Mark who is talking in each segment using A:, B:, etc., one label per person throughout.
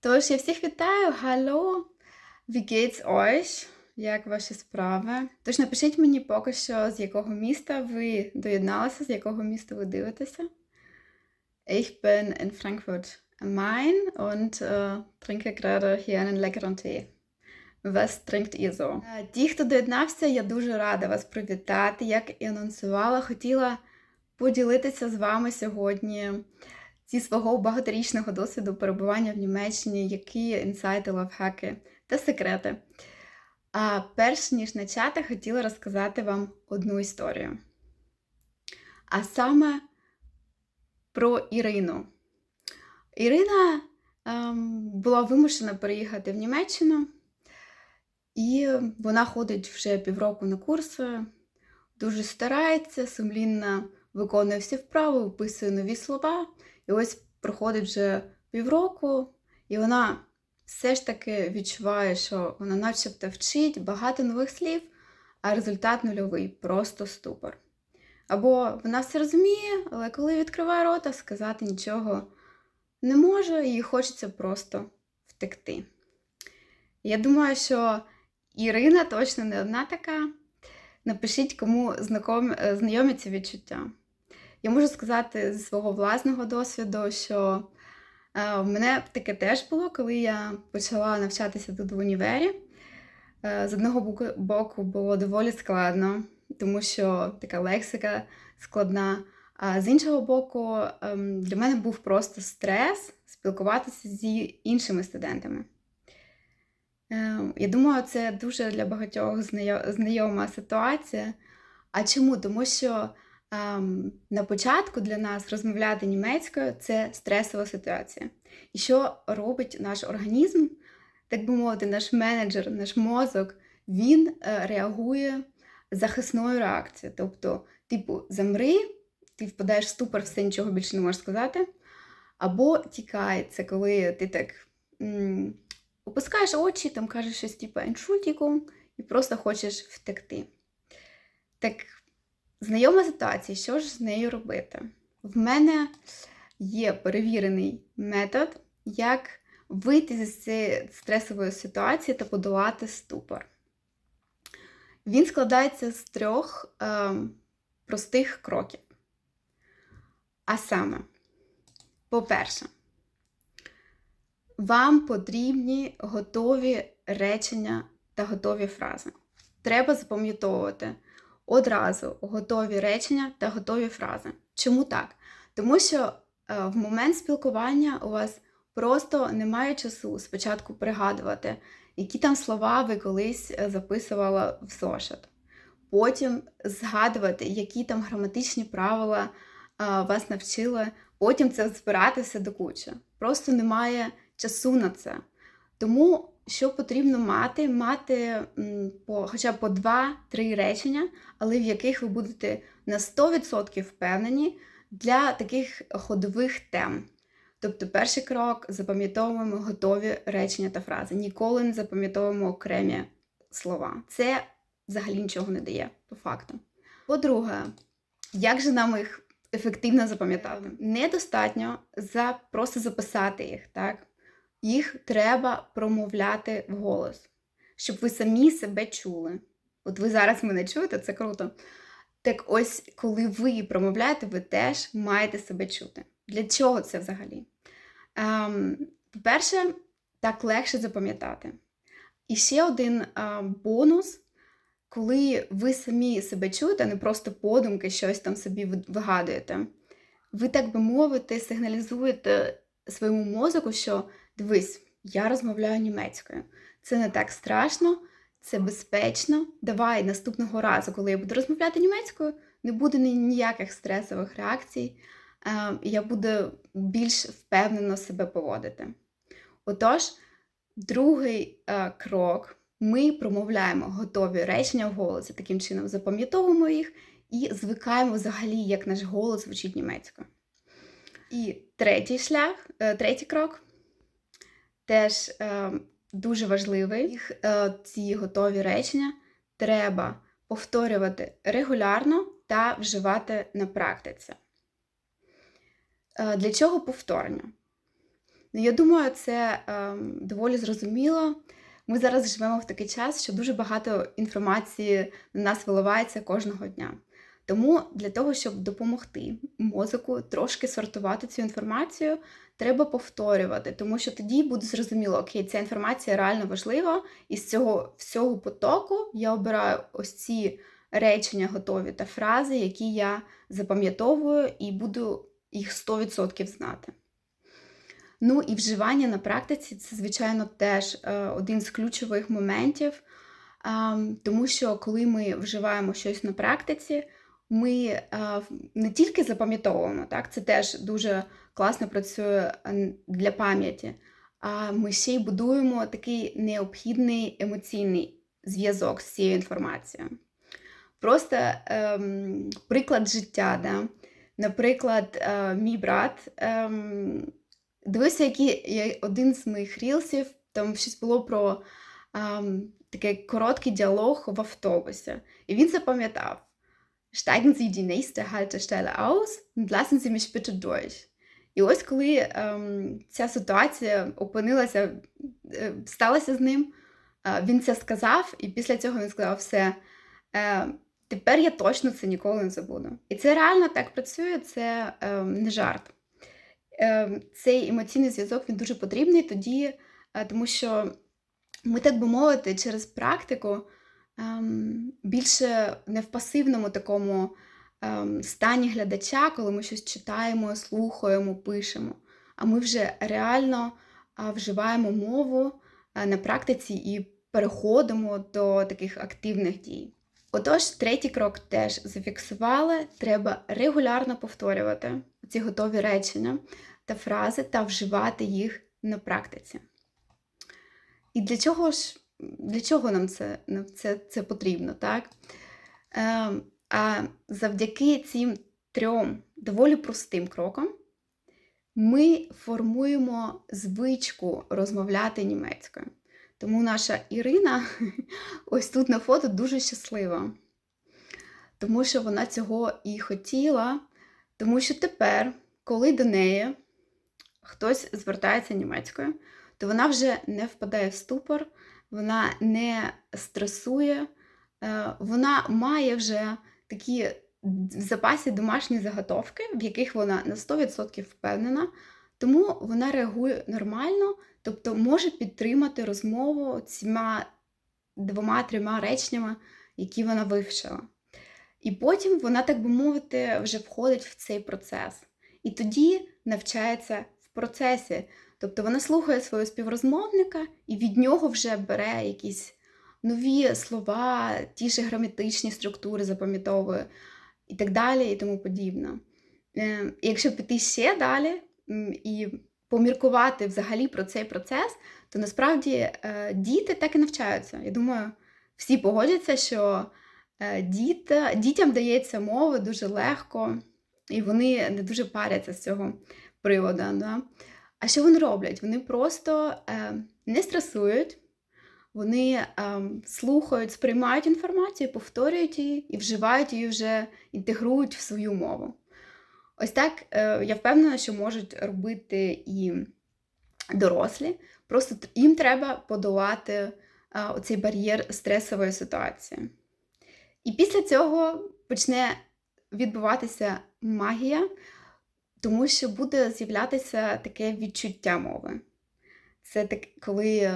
A: Тож, я всіх вітаю, Hallo, wie geht's euch? Як ваші справи? Тож напишіть мені поки що, з якого міста ви доєдналися, з якого міста ви дивитеся. Ich bin in Frankfurt am Main und äh, trinke gerade hier einen leckeren Tee. Was trinkt ihr so? Е, Ті, хто доєднався, я дуже рада вас привітати. Як і анонсувала, хотіла поділитися з вами сьогодні зі свого багаторічного досвіду перебування в Німеччині, які інсайти, лайфхаки та секрети. А перш ніж почати, хотіла розказати вам одну історію. А саме про Ірину. Ірина ем, була вимушена переїхати в Німеччину, і вона ходить вже півроку на курси, дуже старається, сумлінно виконує всі вправи, виписує нові слова. І ось проходить вже півроку, і вона все ж таки відчуває, що вона начебто вчить багато нових слів, а результат нульовий, просто ступор. Або вона все розуміє, але коли відкриває рота, сказати нічого не може, їй хочеться просто втекти. Я думаю, що Ірина точно не одна така. Напишіть, кому знайомі ці відчуття. Я можу сказати зі свого власного досвіду, що е, в мене таке теж було, коли я почала навчатися тут в універі. Е, з одного боку- було доволі складно, тому що така лексика складна. А з іншого боку, ем, для мене був просто стрес спілкуватися зі іншими студентами. Е, Я думаю, це дуже для багатьох знайома ситуація. А чому? Тому що ем, на початку для нас розмовляти німецькою це стресова ситуація. І що робить наш організм, так би мовити, наш менеджер, наш мозок, він е, реагує захисною реакцією. Тобто, типу, замри, ти впадаєш в ступор, все нічого більше не можеш сказати. Або тікай, це коли ти так м, опускаєш очі, там кажеш щось типу «Entschuldigung» і просто хочеш втекти. Так, знайома ситуація, що ж з нею робити? В мене є перевірений метод, як вийти з цієї стресової ситуації та подолати ступор. Він складається з трьох е, простих кроків. А саме, по-перше, вам потрібні готові речення та готові фрази. Треба запам'ятовувати одразу готові речення та готові фрази. Чому так? Тому що е, в момент спілкування у вас просто немає часу спочатку пригадувати, які там слова ви колись е, записувала в зошит. Потім згадувати, які там граматичні правила е, вас навчили, потім це збирати все до кучі. Просто немає часу на це. Тому що потрібно мати? Мати по, хоча б по 2-3 речення, але в яких ви будете на 100% впевнені для таких ходових тем. Тобто, перший крок запам'ятовуємо готові речення та фрази. Ніколи не запам'ятовуємо окремі слова. Це взагалі нічого не дає, по факту. По-друге, як же нам їх ефективно запам'ятати? Недостатньо за, просто записати їх, так? Їх треба промовляти вголос, щоб ви самі себе чули. От ви зараз мене чуєте, це круто. Так ось, коли ви промовляєте, ви теж маєте себе чути. Для чого це взагалі? Ем, по-перше, так легше запам'ятати. І ще один е, бонус, коли ви самі себе чуєте, не просто подумки щось там собі вигадуєте. Ви, так би мовити, сигналізуєте своєму мозку, що дивись, я розмовляю німецькою. Це не так страшно, це безпечно. Давай наступного разу, коли я буду розмовляти німецькою, не буде ніяких стресових реакцій, е, я буду більш впевнено себе поводити. Отож, другий е, крок. Ми промовляємо готові речення в голосі, таким чином запам'ятовуємо їх і звикаємо взагалі, як наш голос звучить німецькою. І третій шлях, е, третій крок теж е, дуже важливий. Їх, е, ці готові речення треба повторювати регулярно та вживати на практиці. Е, для чого повторення? Ну, я думаю, це ем, доволі зрозуміло. Ми зараз живемо в такий час, що дуже багато інформації на нас виливається кожного дня. Тому для того, щоб допомогти мозоку трошки сортувати цю інформацію, треба повторювати, тому що тоді буде зрозуміло, окей, ця інформація реально важлива, і з цього всього потоку я обираю ось ці речення готові та фрази, які я запам'ятовую і буду їх 100% знати. Ну і вживання на практиці це, звичайно, теж е, один з ключових моментів, ем, тому що коли ми вживаємо щось на практиці, ми е, не тільки запам'ятовуємо, так, це теж дуже класно працює е, для пам'яті, а ми ще й будуємо такий необхідний емоційний зв'язок з цією інформацією. Просто ем, приклад життя. Да? Наприклад, е, мій брат ем, дивився, який один з моїх рілсів, там щось було про ем, такий короткий діалог в автобусі. І він запам'ятав: Steigen Sie die nächste Haltestelle aus und lassen Sie mich bitte durch. І ось коли ем, ця ситуація опинилася, е, сталася з ним, е, він це сказав, і після цього він сказав: все. Е, Тепер я точно це ніколи не забуду. І це реально так працює, це е, не жарт. Е, Цей емоційний зв'язок він дуже потрібний тоді, е, тому що ми, так би мовити, через практику більше не в пасивному такому е, стані глядача, коли ми щось читаємо, слухаємо, пишемо. А ми вже реально е, вживаємо мову е, на практиці і переходимо до таких активних дій. Отож, третій крок теж зафіксували. Треба регулярно повторювати ці готові речення та фрази та вживати їх на практиці. І для чого ж для чого нам це це, це потрібно? так? Е, а завдяки цим трьом доволі простим крокам ми формуємо звичку розмовляти німецькою. Тому наша Ірина ось тут на фото дуже щаслива. Тому що вона цього і хотіла. Тому що тепер, коли до неї хтось звертається німецькою, то вона вже не впадає в ступор, вона не стресує, е, вона має вже такі в запасі домашні заготовки, в яких вона на 100% впевнена, тому вона реагує нормально. Тобто може підтримати розмову цими двома-трьома реченнями, які вона вивчила. І потім вона, так би мовити, вже входить в цей процес. І тоді навчається в процесі. Тобто вона слухає свого співрозмовника і від нього вже бере якісь нові слова, ті ж граматичні структури запам'ятовує і так далі, і тому подібне. Е, якщо піти ще далі і поміркувати взагалі про цей процес, то насправді е, діти так і навчаються. Я думаю, всі погодяться, що е, діт, дітям дається мова дуже легко, і вони не дуже паряться з цього приводу. Да? А що вони роблять? Вони просто е, не стресують, вони е, слухають, сприймають інформацію, повторюють її і вживають її вже інтегрують в свою мову. Ось так е, я впевнена, що можуть робити і дорослі. Просто їм треба подолати е, оцей бар'єр стресової ситуації. І після цього почне відбуватися магія, тому що буде з'являтися таке відчуття мови. Це так, коли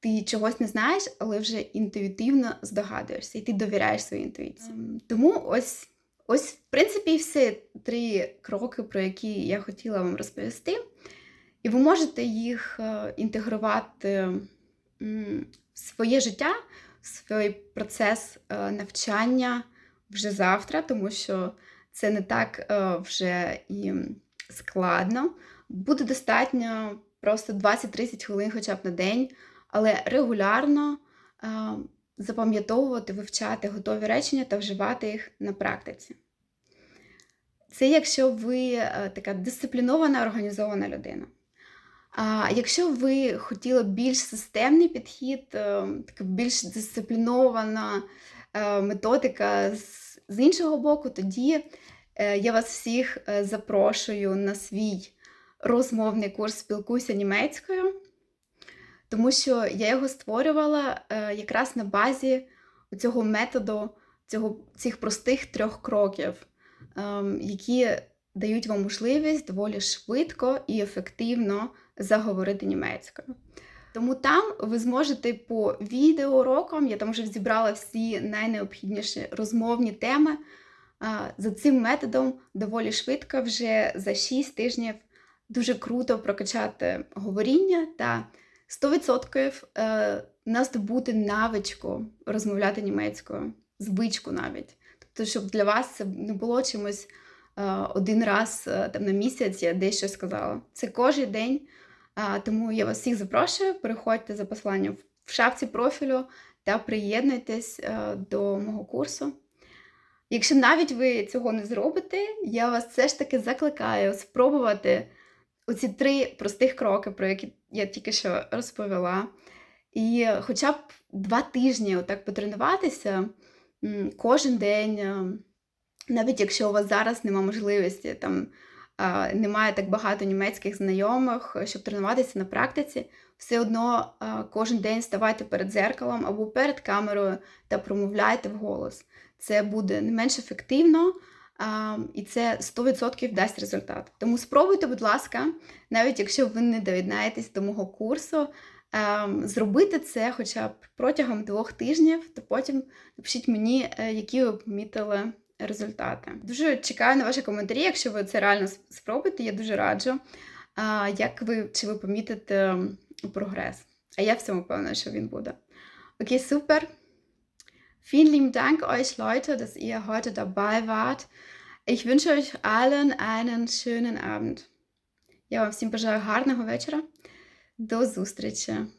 A: ти чогось не знаєш, але вже інтуїтивно здогадуєшся, і ти довіряєш своїй інтуїції. Тому ось. Ось, в принципі, всі три кроки, про які я хотіла вам розповісти. І ви можете їх е, інтегрувати в своє життя, в свій процес е, навчання вже завтра, тому що це не так е, вже і складно. Буде достатньо просто 20-30 хвилин хоча б на день, але регулярно запам'ятовувати, вивчати готові речення та вживати їх на практиці. Це якщо ви е, така дисциплінована, організована людина. А якщо ви хотіли більш системний підхід, е, більш дисциплінована е, методика з іншого боку, тоді я вас всіх запрошую на свій розмовний курс Спілкуйся німецькою, тому що я його створювала е, якраз на базі цього методу, цього, цих простих трьох кроків, ем, які дають вам можливість доволі швидко і ефективно заговорити німецькою. Тому там ви зможете по відеоурокам, я там вже зібрала всі найнеобхідніші розмовні теми. За цим методом доволі швидко, вже за 6 тижнів, дуже круто прокачати говоріння та 100% е, наздобути навичку розмовляти німецькою, звичку навіть. Тобто, щоб для вас це не було чимось е, один раз е, там, на місяць я десь щось сказала. Це кожен день. Тому я вас всіх запрошую, переходьте за посиланням в шапці профілю та приєднуйтесь е, до мого курсу. Якщо навіть ви цього не зробите, я вас все ж таки закликаю спробувати оці три простих кроки, про які я тільки що розповіла. І хоча б два тижні отак потренуватися кожен день, е, навіть якщо у вас зараз немає можливості там немає так багато німецьких знайомих, щоб тренуватися на практиці, все одно кожен день ставайте перед зеркалом або перед камерою та промовляйте вголос. Це буде не менш ефективно, і це 100% дасть результат. Тому спробуйте, будь ласка, навіть якщо ви не доєднаєтесь до мого курсу, зробити це хоча б протягом двох тижнів, то потім напишіть мені, е, які ви помітили результати. Дуже чекаю на ваші коментарі, якщо ви це реально спробуєте, я дуже раджу. Як ви чи ви помітите прогрес? А я в цьому впевнена, що він буде. Окей, супер. Vielen lieben Dank euch Leute, dass ihr heute dabei wart. Ich wünsche euch allen einen schönen Abend. Я вам всім бажаю гарного вечора. До зустрічі!